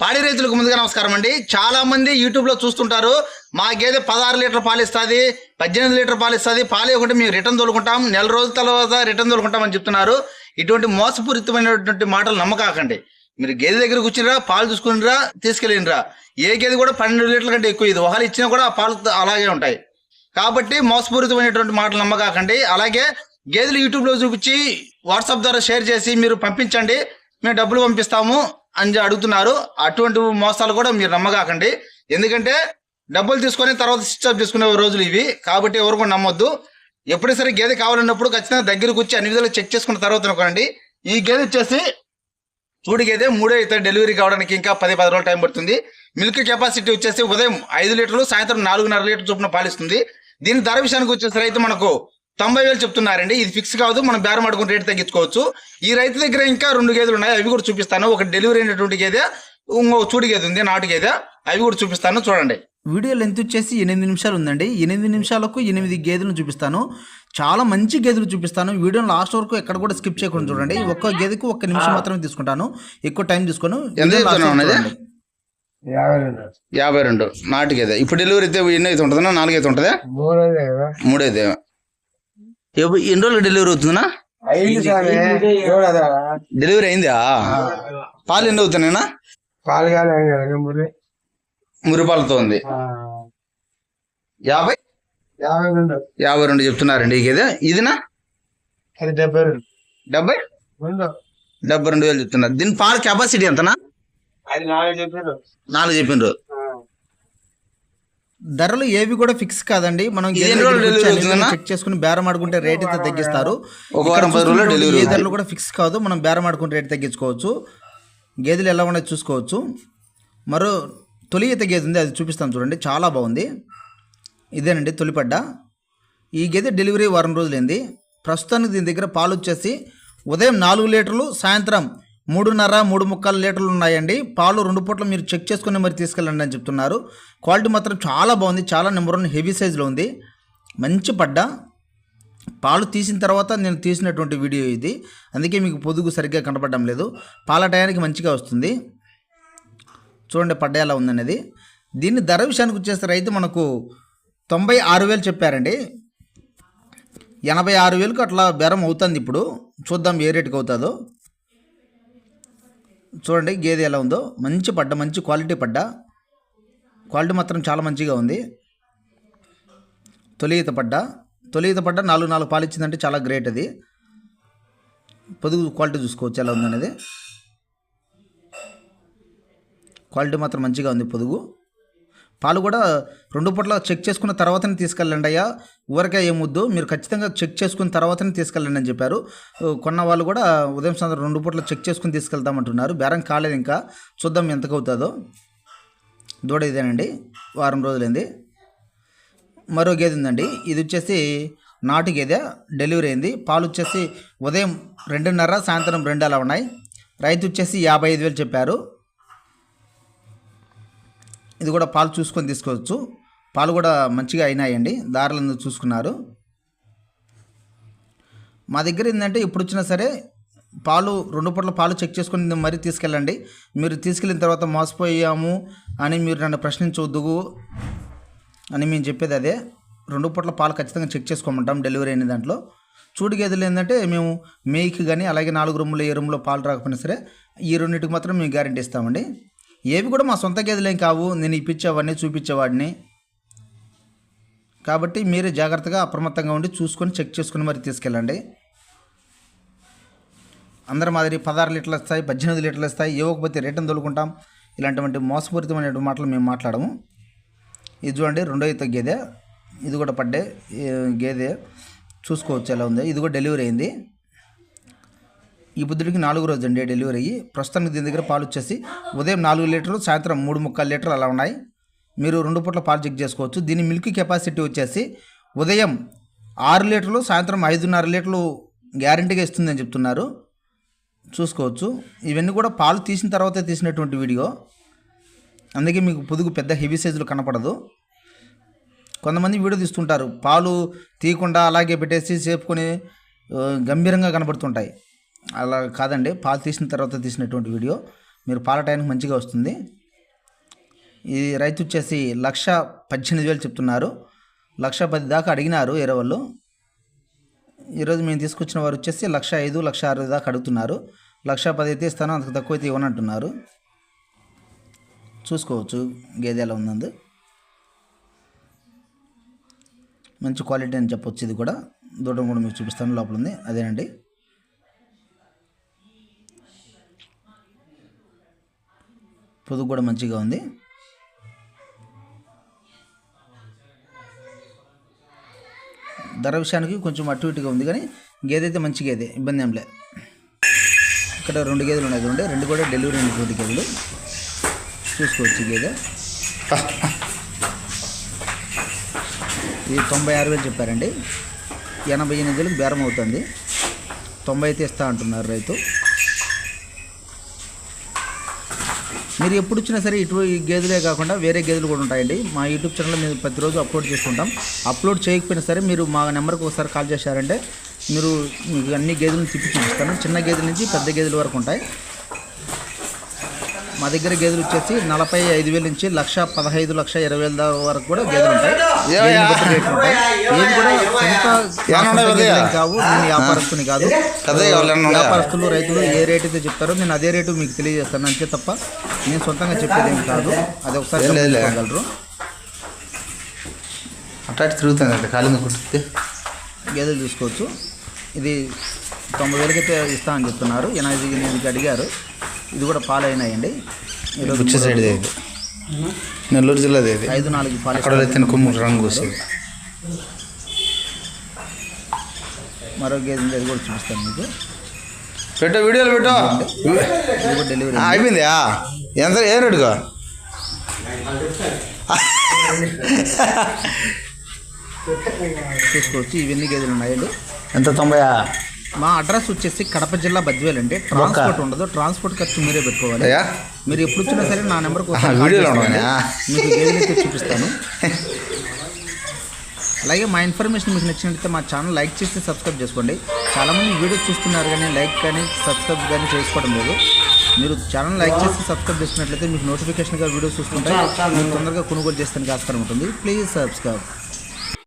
పాడి రైతులకు ముందుగా నమస్కారం అండి. చాలా మంది యూట్యూబ్లో చూస్తుంటారు మా గేదె పదహారు లీటర్ పాలు ఇస్తుంది పద్దెనిమిది లీటర్ పాలు ఇస్తుంది పాలు ఇవ్వకుంటే మేము రిటర్న్ తోలుకుంటాం నెల రోజుల తర్వాత రిటర్న్ తోలుకుంటాం అని చెప్తున్నారు. ఇటువంటి మోసపూరితమైనటువంటి మాటలు నమ్మకాకండి. మీరు గేదె దగ్గర కూర్చునిరా పాలు చూసుకునిరా తీసుకెళ్ళినరా ఏ గేదె కూడా పన్నెండు లీటర్ల కంటే ఎక్కువ ఇది. ఒకళ్ళు ఇచ్చినా కూడా ఆ పాలు అలాగే ఉంటాయి. కాబట్టి మోసపూరితమైనటువంటి మాటలు నమ్మకాకండి. అలాగే గేదెలు యూట్యూబ్లో చూపించి వాట్సాప్ ద్వారా షేర్ చేసి మీరు పంపించండి. మేము డబ్బులు పంపిస్తాము. అని అడుగుతున్నారు. అటువంటి మోసాలు కూడా మీరు నమ్మకాకండి ఎందుకంటే డబ్బులు తీసుకొని తర్వాత స్విచ్ చేసుకునే రోజులు ఇవి. కాబట్టి ఎవరు కూడా నమ్మొద్దు. ఎప్పుడైనా సరే గేదె కావాలన్నప్పుడు ఖచ్చితంగా దగ్గరకు వచ్చి అన్ని విధాలు చెక్ చేసుకున్న తర్వాత అనుకోండి ఈ గేదె వచ్చేసి చూడు గేదె మూడో అయితే డెలివరీ కావడానికి ఇంకా పది పది రోజులు టైం పడుతుంది. మిల్క్ కెపాసిటీ వచ్చేసి ఉదయం ఐదు లీటర్లు సాయంత్రం నాలుగున్నర లీటర్ చొప్పున పాలిస్తుంది. దీని ధర విషయానికి వచ్చేసరి అయితే మనకు తొంభై వేలు చెప్తున్నారండి. ఇది ఫిక్స్ కాదు. మనం బేరం ఆడుకుని రేటు తగ్గించుకోవచ్చు. ఈ రైతు దగ్గర ఇంకా రెండు గేదెలు ఉన్నాయి. అవి కూడా చూపిస్తాను. ఒక డెలివరీ అయినటువంటి గేదె ఇంకో చూడు గేదె ఉంది నాటు గేదె. అవి కూడా చూపిస్తాను. చూడండి. వీడియో లెంత్ వచ్చేసి ఎనిమిది నిమిషాలు ఉందండి. ఎనిమిది నిమిషాలకు ఎనిమిది గేదెలను చూపిస్తాను. చాలా మంచి గేదెలు చూపిస్తాను. వీడియో లాస్ట్ వరకు ఎక్కడ కూడా స్కిప్ చేయకుండా చూడండి. ఒక్క గేదెకు ఒక్క నిమిషం మాత్రమే తీసుకుంటాను. ఎక్కువ టైం తీసుకోను. యాభై రెండు. నాటు గేదె. ఇప్పుడు డెలివరీ అయితే ఎన్ని అయితే ఉంటుందా? నాలుగు అయితే ఉంటుందా మూడు వందలే కదా మూడు అయితే ఎప్పుడు- ఎన్ని రోజులు డెలివరీ అవుతుందా డెలివరీ అయిందా? పాలు ఎన్ని అవుతున్నాయినా పాలు కానీ మురి మురిపాలతో ఉంది. యాభై? యాభై రెండు. చెప్తున్నారండి ఇదినా? డెబ్బై రెండు. డెబ్బై? రెండు. డెబ్బై రెండు వేలు చెప్తున్నారు. దీని పాల కెపాసిటీ ఎంతనా? నాలుగు చెప్పారు. నాలుగు చెప్పిండ్రు ధరలు ఏవి కూడా ఫిక్స్ కాదండి. మనం? చెక్ చేసుకుని బేరం ఆడుకుంటే రేట్ అయితే తగ్గిస్తారు. ఏ. ధరలు కూడా ఫిక్స్ కాదు. మనం బేరం ఆడుకుని రేట్ తగ్గించుకోవచ్చు. గేదెలు ఎలా ఉన్నాయో చూసుకోవచ్చు. మరో తొలి ఈత గేదె ఉంది. అది చూపిస్తాను చూడండి. చాలా బాగుంది. ఇదేనండి తొలిపడ్డ. ఈ గేదె డెలివరీ వారం రోజులైంది. ప్రస్తుతానికి దీని దగ్గర పాలు వచ్చేసి ఉదయం నాలుగు లీటర్లు సాయంత్రం మూడున్నర మూడు ముక్కలు లీటర్లు ఉన్నాయండి. పాలు రెండు పూట్లు మీరు చెక్ చేసుకుని మరి తీసుకెళ్ళండి అని చెప్తున్నారు. క్వాలిటీ మాత్రం చాలా బాగుంది. చాలా నెంబర్ వన్ హెవీ సైజులో ఉంది. మంచి పడ్డ. పాలు తీసిన తర్వాత నేను తీసినటువంటి వీడియో ఇది. అందుకే మీకు పొదుగు సరిగ్గా కనపడడం లేదు. పాల టయానికి మంచిగా వస్తుంది. చూడండి పడ్డ ఎలా ఉందనేది. దీన్ని ధర విషయానికి వచ్చేస్తే రైతు మనకు తొంభై ఆరు వేలు చెప్పారండి. ఎనభై ఆరు వేలకు అట్లా బేరం అవుతుంది ఇప్పుడు. చూద్దాం ఏ రేటుకి అవుతుందో. చూడండి గేదె ఎలా ఉందో. మంచి పడ్డ మంచి క్వాలిటీ పడ్డ. క్వాలిటీ మాత్రం చాలా మంచిగా ఉంది. తొలి ఈత పడ్డ. తొలి ఈత పడ్డ నాలుగు నాలుగు పాలు ఇచ్చిందంటే చాలా గ్రేట్ అది. పొదుగు క్వాలిటీ చూసుకోవచ్చు ఎలా ఉందనేది. క్వాలిటీ మాత్రం మంచిగా ఉంది పొదుగు. పాలు కూడా రెండు పూట్ల చెక్ చేసుకున్న తర్వాతనే తీసుకెళ్ళండి అయ్యా. ఊరకే ఏమొద్దు మీరు ఖచ్చితంగా చెక్ చేసుకున్న తర్వాతనే తీసుకెళ్ళండి అని చెప్పారు. కొన్న వాళ్ళు కూడా ఉదయం సాయంత్రం రెండు పూట్ల చెక్ చేసుకుని తీసుకెళ్తామంటున్నారు. బేరం కాలేదు ఇంకా. చూద్దాం ఎంతకు అవుతుందో. దూడ ఇదేనండి. వారం రోజులైంది. మరో గేదె ఉందండి. ఇది వచ్చేసి నాటు గేదె. డెలివరీ అయింది. పాలు వచ్చేసి ఉదయం రెండున్నర సాయంత్రం రెండు అలా ఉన్నాయి. రైతు వచ్చేసి యాభై ఐదు వేలు చెప్పారు. ఇది కూడా పాలు చూసుకొని తీసుకోవచ్చు. పాలు కూడా మంచిగా అయినాయండి. దారులను చూసుకున్నారు. మా దగ్గర ఏంటంటే ఇప్పుడు వచ్చినా సరే పాలు రెండు పూట్ల పాలు చెక్ చేసుకుని మరీ తీసుకెళ్ళండి. మీరు తీసుకెళ్ళిన తర్వాత మోసపోయాము అని మీరు నన్ను ప్రశ్నించవద్దు అని మేము చెప్పేది అదే. రెండు పూట్ల పాలు ఖచ్చితంగా చెక్ చేసుకోమంటాం డెలివరీ అయిన దాంట్లో. చూడు గేదెలు ఏంటంటే మేము మేయికి కానీ అలాగే నాలుగు రూములు ఏ రూమ్లో పాలు రాకపోయినా సరే ఈ రెండింటికి మాత్రం మేము గ్యారంటీ ఇస్తామండి. ఏవి కూడా మా సొంత గేదెలేం కావు. నేను ఇప్పించేవాడిని చూపించేవాడిని. కాబట్టి మీరే జాగ్రత్తగా అప్రమత్తంగా ఉండి చూసుకొని చెక్ చేసుకుని మరి తీసుకెళ్ళండి. అందరి మాదిరి పదహారు లీటర్లు వస్తాయి పద్దెనిమిది లీటర్లు వస్తాయి. ఇవ్వకపోతే రేటును తోలుకుంటాం. ఇలాంటివంటి మోసపూరితమైన మాటలు మేము మాట్లాడము. ఇది చూడండి రెండో ఈత గేదె. ఇది కూడా పడ్డే గేదె చూసుకోవచ్చు ఎలా ఉంది. ఇది కూడా డెలివరీ అయింది. ఈ బుద్ధుడికి నాలుగు రోజు అండి డెలివరీ అయ్యి ప్రస్తుతానికి దీని దగ్గర పాలు వచ్చేసి ఉదయం నాలుగు లీటర్లు సాయంత్రం మూడు ముక్కలు లీటర్లు అలా ఉన్నాయి. మీరు రెండు పూట్ల పాలు చెక్ చేసుకోవచ్చు. దీని మిల్క్ కెపాసిటీ వచ్చేసి ఉదయం ఆరు లీటర్లు సాయంత్రం ఐదున్నర లీటర్లు గ్యారంటీగా ఇస్తుందని చెప్తున్నారు. చూసుకోవచ్చు. ఇవన్నీ కూడా పాలు తీసిన తర్వాతే తీసినటువంటి వీడియో. అందుకే మీకు పొదుగు పెద్ద హెవీ సైజులు కనపడదు. కొంతమంది వీడియో తీస్తుంటారు. పాలు తీయకుండా అలాగే పెట్టేసి సేపుకొని గంభీరంగా కనబడుతుంటాయి. అలా కాదండి. పాలు తీసిన తర్వాత తీసినటువంటి వీడియో. మీరు పాల టైంకి మంచిగా వస్తుంది. ఈ రైతు వచ్చేసి లక్ష పద్దెనిమిది వేలు చెప్తున్నారు. లక్ష పది దాకా అడిగినారు వేరే వాళ్ళు ఈరోజు మేము తీసుకొచ్చిన వారు వచ్చేసి లక్ష ఐదు లక్ష ఆరు దాకా అడుగుతున్నారు. లక్ష పది అయితే ఇస్తాను అంతకు తక్కువ అయితే ఇవ్వనంటున్నారు. చూసుకోవచ్చు గేదె ఎలా ఉందందు. మంచి క్వాలిటీ అని చెప్పొచ్చు ఇది కూడా. దూరం కూడా మీకు చూపిస్తాను లోపల ఉంది. అదేనండి. పొదుగు కూడా మంచిగా ఉంది. ధర విషయానికి కొంచెం అటు ఇటుగా ఉంది కానీ గేదె అయితే మంచి గేదె ఇబ్బంది ఏం లే ఇక్కడ రెండు గేదెలు ఉన్నాయి చూడండి. రెండు కూడా డెలివరీ అయినటువంటి గేదెలు. చూసుకోవచ్చు గేదె. ఇది తొంభై ఆరు వేలు చెప్పారండి. ఎనభై ఎనిమిది వేలకు బేరం అవుతుంది. తొంభై అయితే ఇస్తా అంటున్నారు రైతు. మీరు ఎప్పుడు వచ్చినా సరే ఇటు ఈ గేదెలే కాకుండా వేరే గేదెలు కూడా ఉంటాయండి. మా యూట్యూబ్ ఛానల్లో మేము ప్రతిరోజు అప్లోడ్ చేసుకుంటాం అప్లోడ్ చేయకపోయినా సరే మీరు మా నెంబర్కి ఒకసారి కాల్ చేశారంటే మీరు మీకు అన్ని గేదెలను తిప్పి చూపిస్తాను. చిన్న గేదెల నుంచి పెద్ద గేదెల వరకు ఉంటాయి. మా దగ్గర గేదెలు వచ్చేసి నలభై ఐదు వేల నుంచి లక్ష పదహైదు లక్ష ఇరవై వేల వరకు కూడా గేదెలు ఉంటాయి. ఏది కూడా సొంత కావు. నేను వ్యాపారస్తుని కాదు. వ్యాపారస్తులు రైతులు ఏ రేట్ అయితే చెప్తారో నేను అదే రేటు మీకు తెలియజేస్తాను. అంతే తప్ప నేను సొంతంగా చెప్పేది ఏం కాదు. అది ఒకసారి గమనించుకోగలరు అట్లా తిరుగుతుంది కాలింది కుట్టితే. గేదెలు చూసుకోవచ్చు ఇది తొంభై వేలకి అయితే ఇస్తా అని చెప్తున్నారు. ఎనభై ఎనిమిదికి అడిగారు. ఇది కూడా పాలు అయినాయండి ఈరోజు బుచ్చ సైడ్ ఇది. నెల్లూరు జిల్లాది ఇది. ఐదు నాలుగు పాలు అక్కడ రంగు వస్తుంది. మరో ఉంది, అది కూడా చూపిస్తాను మీకు. పెట్టు వీడియోలు పెట్టు. డెలివరీ అయిపోయిందా ఎంత ఏ రేటుగా చూసుకోవచ్చు ఇవన్నీ గేదెలు ఉన్నాయండి. ఎంత తొంభై మా అడ్రస్ వచ్చేసి కడప జిల్లా బద్వేల్ అండి. ట్రాన్స్పోర్ట్ ఉండదు. ట్రాన్స్పోర్ట్ ఖర్చు మీరే పెట్టుకోవాలి. మీరు ఎప్పుడు వచ్చినా సరే నా ఉన్నాయా? మీకు చూపిస్తాను. అలాగే మా ఇన్ఫర్మేషన్ మీకు నచ్చినట్లయితే మా ఛానల్ లైక్ చేసి సబ్స్క్రైబ్ చేసుకోండి. చాలామంది వీడియో చూస్తున్నారు కానీ లైక్ కానీ సబ్స్క్రైబ్ కానీ చేసుకోవడం లేదు. మీరు ఛానల్ లైక్ చేసి సబ్స్క్రైబ్ చేసుకున్నట్లయితే మీకు నోటిఫికేషన్గా వీడియోస్ చూస్తుంటే మీరు తొందరగా కొనుగోలు చేస్తానికి ఆస్కారం ఉంటుంది. Please subscribe.